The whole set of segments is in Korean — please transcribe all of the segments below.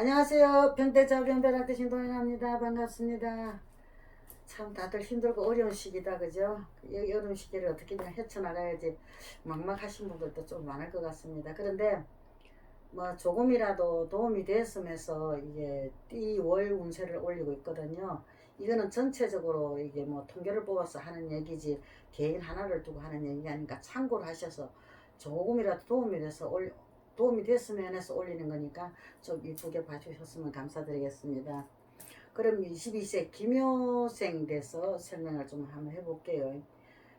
안녕하세요. 병대자 병대한테 신동현입니다. 반갑습니다. 참 다들 힘들고 어려운 시기다 그죠? 이 어려운 시기를 어떻게 그냥 헤쳐나가야지 막막하신 분들도 좀 많을 것 같습니다. 그런데 뭐 조금이라도 도움이 됐으면서 이게 띠월 운세를 올리고 있거든요. 이거는 전체적으로 이게 뭐 통계를 뽑아서 하는 얘기지 개인 하나를 두고 하는 얘기가 아니니까 참고를 하셔서 조금이라도 도움이 돼서 올, 도움이 됐으면 해서 올리는 거니까 좀 이쁘게 봐주셨으면 감사드리겠습니다. 그럼 22세 김효생 돼서 설명을 좀 한번 해볼게요.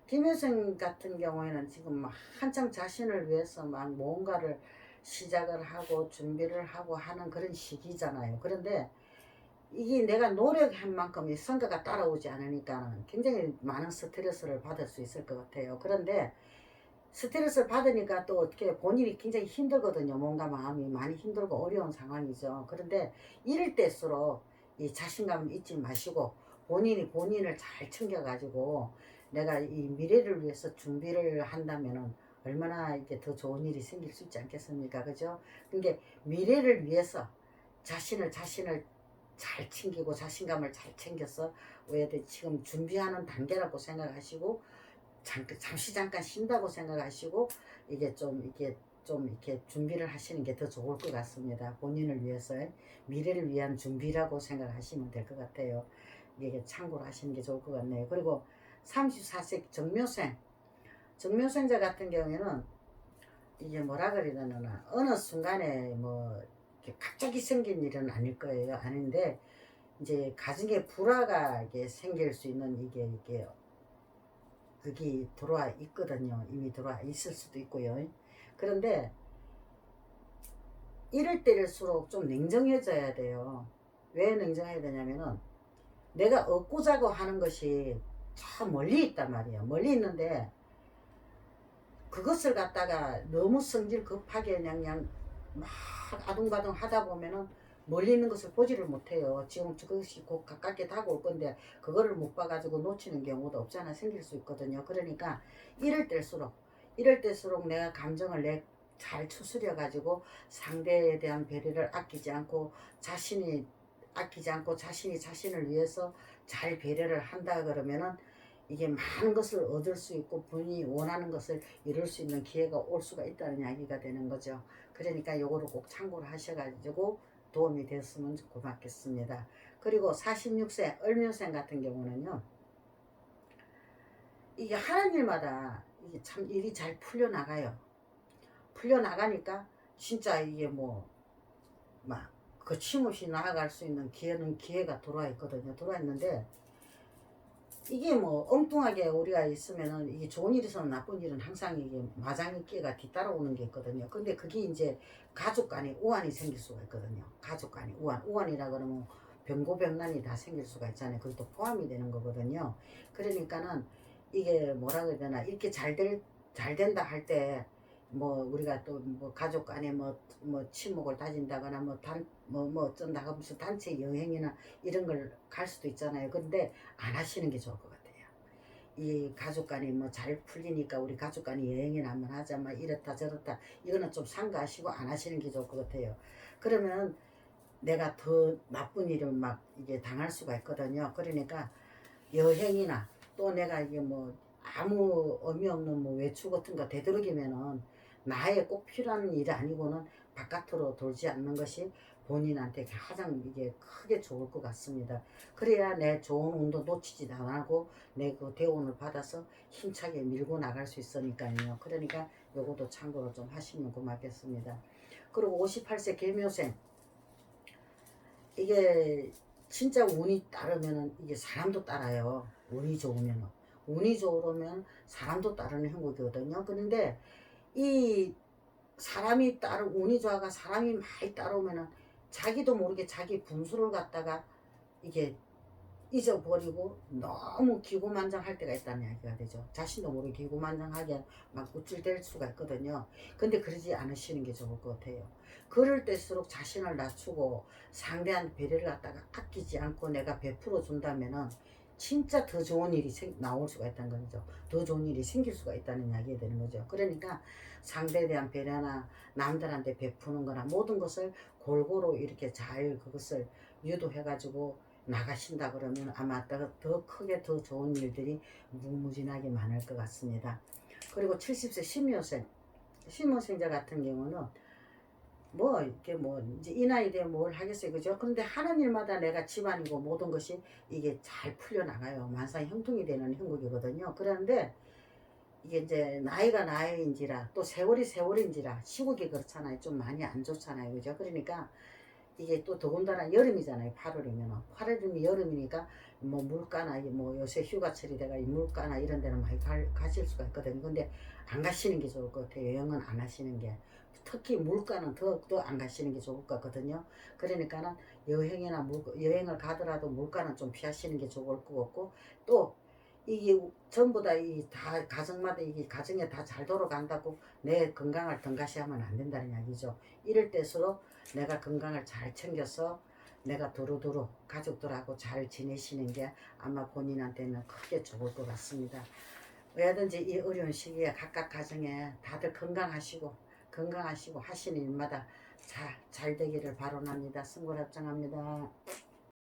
김효생 같은 경우에는 지금 막 한창 자신을 위해서 막 뭔가를 시작을 하고 준비를 하고 하는 그런 시기잖아요. 그런데 이게 내가 노력한 만큼 이 성과가 따라오지 않으니까 굉장히 많은 스트레스를 받을 수 있을 것 같아요. 그런데 스트레스를 받으니까 또 어떻게 본인이 굉장히 힘들거든요. 뭔가 마음이 많이 힘들고 어려운 상황이죠. 그런데 이럴 때일수록 이 자신감 잊지 마시고 본인이 본인을 잘 챙겨가지고 내가 이 미래를 위해서 준비를 한다면은 얼마나 이게 더 좋은 일이 생길 수 있지 않겠습니까? 그죠? 그러니까 미래를 위해서 자신을 자신을 잘 챙기고 자신감을 잘 챙겨서 왜 지금 준비하는 단계라고 생각하시고 잠깐 잠시 잠깐 쉰다고 생각하시고 이게 좀 이게 좀 이렇게 준비를 하시는 게 더 좋을 것 같습니다. 본인을 위해서 미래를 위한 준비라고 생각하시면 될 것 같아요. 이게 참고로 하시는 게 좋을 것 같네요. 그리고 34세 정묘생 정묘생자 같은 경우에는 이게 뭐라 그러나 어느 순간에 뭐 이렇게 갑자기 생긴 일은 아닐 거예요. 아닌데 이제 가정에 불화가 이게 생길 수 있는 이게 이게 그게 들어와 있거든요. 이미 들어와 있을 수도 있고요. 그런데 이럴 때일수록 좀 냉정해져야 돼요. 왜 냉정해야 되냐면은 내가 얻고자고 하는 것이 저 멀리 있단 말이에요. 멀리 있는데 그것을 갖다가 너무 성질 급하게 그냥, 그냥 막 아둥바둥 하다 보면은 멀리 있는 것을 보지를 못해요. 지금 그것이 곧 가깝게 다가올 건데 그거를 못 봐가지고 놓치는 경우도 없잖아 생길 수 있거든요. 그러니까 이럴 때일수록 이럴 때일수록 내가 감정을 내 잘 추스려 가지고 상대에 대한 배려를 아끼지 않고 자신이 아끼지 않고 자신이 자신을 위해서 잘 배려를 한다 그러면은 이게 많은 것을 얻을 수 있고 본인이 원하는 것을 이룰 수 있는 기회가 올 수가 있다는 이야기가 되는 거죠. 그러니까 요거를 꼭 참고를 하셔가지고 도움이 됐으면 고맙겠습니다. 그리고 46세 을묘생 같은 경우는요. 이게 하는 일마다 이게 참 일이 잘 풀려나가요. 풀려나가니까 진짜 이게 뭐막 거침없이 나아갈 수 있는 기회는 기회가 들어와 있거든요. 들어와 있는데 이게 뭐 엉뚱하게 우리가 있으면은 이게 좋은 있으면 나쁜 일은 항상 이게 마장이 끼가 뒤따라오는 게 있거든요. 근데 그게 이제 가족 간에 우환이 생길 수가 있거든요. 가족 간에 우환. 우환이라 그러면 병고병난이 다 생길 수가 있잖아요. 그것도 포함이 되는 거거든요. 그러니까는 이게 뭐라 그래야 되나 이렇게 잘 될, 잘 된다 할 때 뭐 우리가 또 뭐 가족 간에 뭐, 뭐 친목을 다진다거나 뭐 단, 뭐, 뭐 어쩐다 하면서 단체 여행이나 이런 걸 갈 수도 있잖아요. 근데 안 하시는 게 좋을 것 같아요. 이 가족 간에 뭐 잘 풀리니까 우리 가족 간에 여행이나 한번 하자 막 이렇다 저렇다 이거는 좀 삼가하시고 안 하시는 게 좋을 것 같아요. 그러면 내가 더 나쁜 일을 막 이게 당할 수가 있거든요. 그러니까 여행이나 또 내가 이게 뭐 아무 의미 없는 뭐 외출 같은 거 되도록이면은 나에 꼭 필요한 일이 아니고는 바깥으로 돌지 않는 것이 본인한테 가장 이게 크게 좋을 것 같습니다. 그래야 내 좋은 운도 놓치지 않고 내 그 대운을 받아서 힘차게 밀고 나갈 수 있으니까요. 그러니까 요것도 참고로 좀 하시면 고맙겠습니다. 그리고 58세 개묘생 이게 진짜 운이 따르면은 이게 사람도 따라요. 운이 좋으면은 운이 좋으면 사람도 따르는 행복이거든요. 그런데 이 사람이 따르 운이 좋아가 사람이 많이 따라오면은 자기도 모르게 자기 분수를 갖다가 이게 잊어버리고 너무 기고만장할 때가 있다는 이야기가 되죠. 자신도 모르게 기고만장하게 막 우쭐댈 수가 있거든요. 근데 그러지 않으시는 게 좋을 것 같아요. 그럴 때일수록 자신을 낮추고 상대한 배려를 갖다가 아끼지 않고 내가 베풀어 준다면은 진짜 더 좋은 일이 생, 나올 수가 있다는 거죠. 더 좋은 일이 생길 수가 있다는 이야기가 되는 거죠. 그러니까 상대에 대한 배려나 남들한테 베푸는 거나 모든 것을 골고루 이렇게 잘 그것을 유도해가지고 나가신다 그러면 아마 더, 더 크게 더 좋은 일들이 무무진하게 많을 것 같습니다. 그리고 70세 신묘생, 신묘생자 같은 경우는 뭐 이렇게 뭐 이제 이 나이 되면 뭘 하겠어요 그죠? 근데 하는 일마다 내가 집안이고 모든 것이 이게 잘 풀려 나가요. 만사 형통이 되는 형국이거든요. 그런데 이게 이제 나이가 나이인지라 또 세월이 세월인지라 시국이 그렇잖아요. 좀 많이 안 좋잖아요 그죠? 그러니까 이게 또 더군다나 여름이잖아요 8월이면 8월이면 여름이니까 뭐 물가나 뭐 요새 휴가철이 돼가 이 물가나 이런 데는 많이 갈, 가실 수가 있거든요. 근데 안 가시는 게 좋을 것 같아요. 여행은 안 하시는 게 특히 물가는 더더안 가시는 게 좋을 것 같거든요. 그러니까는 여행이나 물, 여행을 가더라도 물가는 좀 피하시는 게 좋을 것 같고 또 이게 전부 다 이 다 가정마다 이게 가정에 다 잘 돌아간다고 내 건강을 등가시하면 안 된다는 이야기죠. 이럴 때수록 내가 건강을 잘 챙겨서 내가 두루두루 가족들하고 잘 지내시는 게 아마 본인한테는 크게 좋을 것 같습니다. 왜든지 이 어려운 시기에 각각 가정에 다들 건강하시고 건강하시고 하시는 일마다 잘, 잘 되기를 바라옵니다. 승골합장합니다.